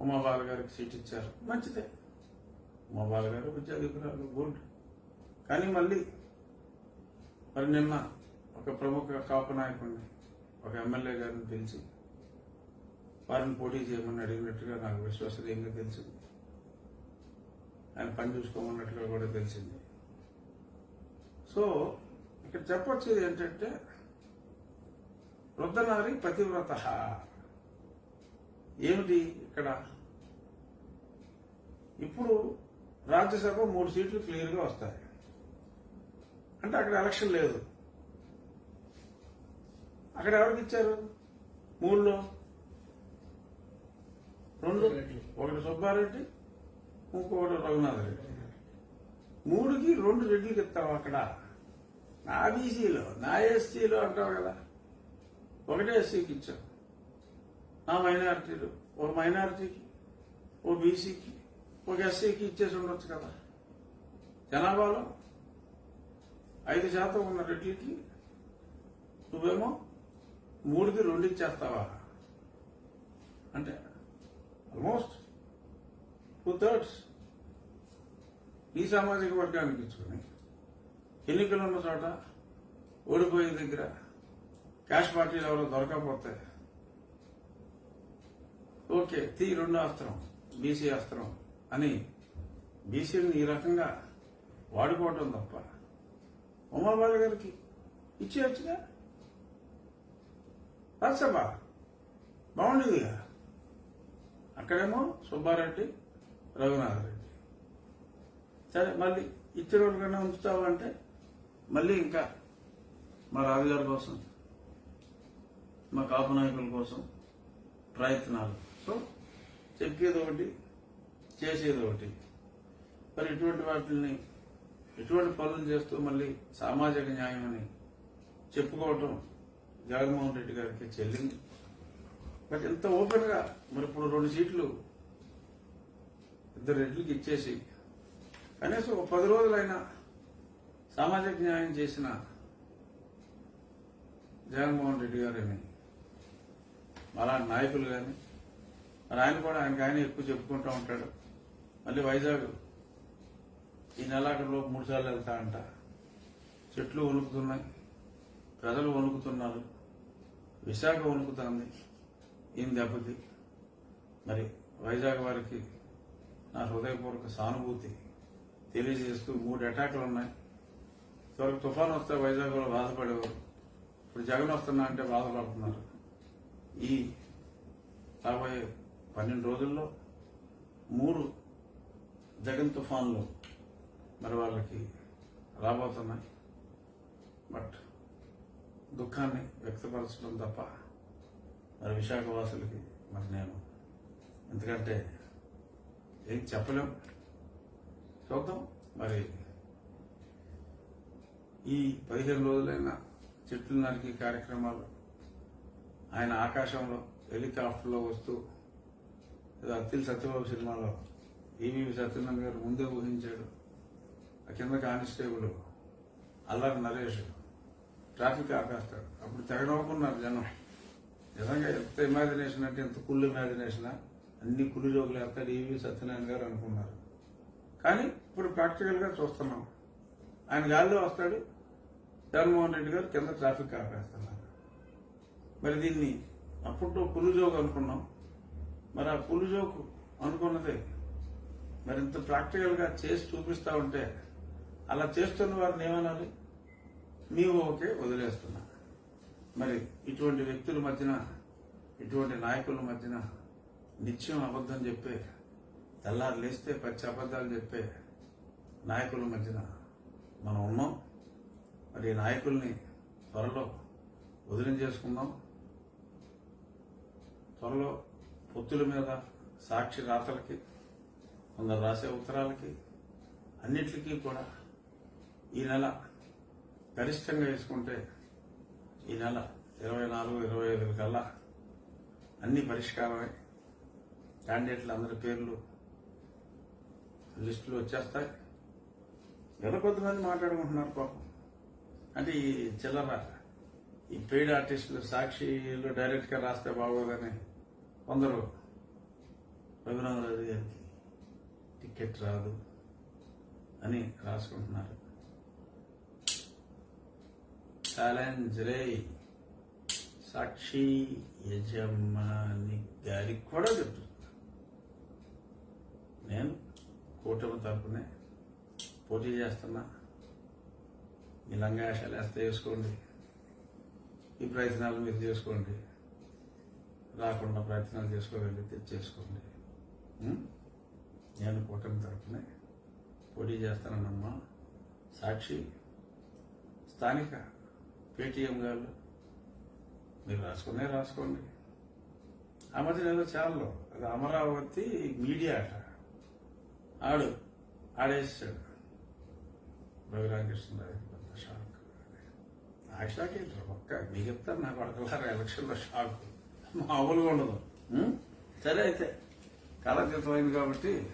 ఉమాబాల గారికి సీట్ ఇచ్చారు. మంచిదే. ఉమాబాల గారు విద్యాధికురాలు గుడ్ కానీ మళ్ళీ మరి నిన్న ఒక ప్రముఖ కాపు నాయకుడిని ఒక ఎమ్మెల్యే గారిని పిలిచి వారిని పోటీ చేయమని అడిగినట్టుగా నాకు విశ్వసనీయంగా తెలిసింది. ఆయన పని చూసుకోమన్నట్లుగా కూడా తెలిసింది. సో ఇక్కడ చెప్పొచ్చేది ఏంటంటే వృద్ధనారి పతివ్రత. ఏమిటి ఇక్కడ? ఇప్పుడు రాజ్యసభ మూడు సీట్లు క్లియర్గా వస్తాయి. అంటే అక్కడ ఎలక్షన్ లేదు. అక్కడ ఎవరికి ఇచ్చారు? మూడులో? రెండు? ఒకటి సుబ్బారెడ్డి ఇంకొకటి రఘునాథ్ రెడ్డి. మూడుకి రెండు రెడ్డికి ఇస్తాం అక్కడ. నా బీసీలో నా ఎస్సీలో అంటావు కదా. ఒకటే ఎస్సీకి ఇచ్చాం. నా మైనారిటీలు. ఓ మైనారిటీకి ఓ బీసీకి ఒక ఎస్సీకి ఇచ్చేసి ఉండొచ్చు కదా. జనాభాలో ఐదు శాతం ఉన్న రెడ్లకి నువ్వేమో మూడుకి రెండు ఇచ్చేస్తావా? అంటే ఆల్మోస్ట్ టూ థర్డ్స్ ఈ సామాజిక వర్గానికి ఇచ్చుకుని ఎన్నికలు ఉన్న చోట ఓడిపోయే దగ్గర క్యాష్ పార్టీలు ఎవరో దొరకకపోతే ఓకే తీ రెండో అస్త్రం బీసీ అస్త్రం అని బీసీని ఈ రకంగా వాడుకోవటం తప్ప ఉమాబాబు గారికి ఇచ్చేయచ్చుగా? రాజ్యసభ బాగుండేదిగా అక్కడేమో సుబ్బారెడ్డి రఘునాథ్ రెడ్డి. సరే మళ్ళీ ఇచ్చిన వాళ్ళకన్నా ఉంచుతావా అంటే మళ్ళీ ఇంకా మా రాజుగారి కోసం మా కాపు నాయకుల కోసం ప్రయత్నాలు. సో చెప్పేది ఒకటి చేసేది ఒకటి. మరి ఇటువంటి వాటిని ఇటువంటి పనులు చేస్తూ మళ్ళీ సామాజిక న్యాయం అని చెప్పుకోవటం జగన్మోహన్ రెడ్డి గారికి చెల్లింది. బట్ ఎంత ఓపెన్గా మరి ఇప్పుడు రెండు సీట్లు ఇద్దరు రెడ్లకి ఇచ్చేసి కనీసం ఒక పది రోజులైనా సామాజిక న్యాయం చేసిన జగన్మోహన్ రెడ్డి గారని అలాంటి నాయకులు కానీ మరి ఆయన కూడా ఆయనకి ఆయన ఎక్కువ చెప్పుకుంటూ ఉంటాడు. మళ్ళీ వైజాగ్ ఈ నెలాఖరులో మూడు సార్లు వెళ్తా అంట. చెట్లు వణుకుతున్నాయి. ప్రజలు వణుకుతున్నారు. విశాఖ వణుకుతుంది. ఈయన దెబ్బకి. మరి వైజాగ్ వారికి నా హృదయపూర్వక సానుభూతి తెలియజేస్తూ మూడు అటాక్లు ఉన్నాయి. చివరికి తుఫాన్ వస్తే వైజాగ్ వాళ్ళు బాధపడేవారు. ఇప్పుడు జగన్ వస్తున్నా అంటే బాధపడుతున్నారు. ఈ రాబోయే పన్నెండు రోజుల్లో మూడు జగన్ తుఫాన్లు మరి వాళ్ళకి రాబోతున్నాయి. బట్ దుఃఖాన్ని వ్యక్తపరచడం తప్ప మరి విశాఖవాసులకి మరి నేను ఎందుకంటే ఏం చెప్పలేం. చూద్దాం. మరి ఈ పదిహేను రోజులైన చెట్లు నరికి కార్యక్రమాలు ఆయన ఆకాశంలో హెలికాప్టర్లో వస్తూ అత్తిల్ సత్యబాబు సినిమాలో ఈవీవి సత్యనారాయణ గారు ముందే ఊహించాడు. ఆ కింద కానిస్టేబుల్ అల్లరి నరేష్ ట్రాఫిక్ ఆపేస్తాడు అప్పుడు తెగనవ్వకున్నారు జనం. నిజంగా ఎంత ఇమాజినేషన్ అంటే ఎంత కుళ్ళు ఇమాజినేషనా అన్ని కుళ్ళు జోకులు వేస్తాడు ఈవీ సత్యనారాయణ గారు అనుకున్నారు. కానీ ఇప్పుడు ప్రాక్టికల్గా చూస్తున్నాం. ఆయన గాలిలో వస్తాడు జగన్మోహన్ రెడ్డి గారు కింద ట్రాఫిక్ ఆపేస్తున్నారు. మరి దీన్ని అప్పుడు కుళ్ళు జోకు అనుకున్నాం. మరి ఆ పులు జోకు అనుకున్నదే. మరి ఇంత ప్రాక్టికల్గా చేసి చూపిస్తా ఉంటే అలా చేస్తున్న వారిని ఏమనాలి? నీవు ఓకే వదిలేస్తున్నా. మరి ఇటువంటి వ్యక్తుల మధ్యన ఇటువంటి నాయకుల మధ్యన నిత్యం అబద్ధం చెప్పే తెల్లారు లేస్తే పచ్చి అబద్ధాలు చెప్పే నాయకుల మధ్యన మనం ఉన్నాం. మరి ఈ నాయకుల్ని త్వరలో వదిలించేసుకుందాం. త్వరలో పొత్తుల మీద సాక్షి రాతలకి కొందరు రాసే ఉత్తరాలకి అన్నిటికీ కూడా ఈ నెల గరిష్టంగా వేసుకుంటే ఈ నెల ఇరవై నాలుగు ఇరవై ఐదు కల్లా అన్ని పరిష్కారమై. క్యాండిడేట్లు అందరి పేర్లు లిస్టులు వచ్చేస్తాయి. ఎవరో కొంతమంది మాట్లాడుకుంటున్నారు పాపం. అంటే ఈ చిల్లర ఈ పెయిడ్ ఆర్టిస్టులు సాక్షిలో డైరెక్ట్గా రాస్తే బాగోదని కొందరు రఘురామరాజు గారికి టికెట్ రాదు అని రాసుకుంటున్నారు. ఛాలెంజ్ రే సాక్షి యజమాని గారికి కూడా చెప్తున్నా నేను కూటమి తరపునే పోటీ చేస్తున్నా. మీ లంగాశాలు వేస్తే వేసుకోండి. ఈ ప్రయత్నాలు మీరు చేసుకోండి. రాకుండా ప్రయత్నాలు చేసుకోగలిగితే చేసుకోండి తెచ్చేసుకోండి నేను కూటమి తరపునే పోటీ చేస్తానమ్మా సాక్షి స్థానిక పేటీఎం గారు మీరు రాసుకునే రాసుకోండి. ఆ మధ్య నేను ఛానల్ అది అమరావతి మీడియా అట. ఆడు ఆడేసాడు. రఘురామకృష్ణరాజు పెద్ద షాక్. ఆ షాక్ ఏంటారు? ఒక్క మిగతా నా అడగలారా ఎలక్షన్లో షాక్. మామూలుగా ఉండదు. సరే అయితే. కాలకృతం కాబట్టి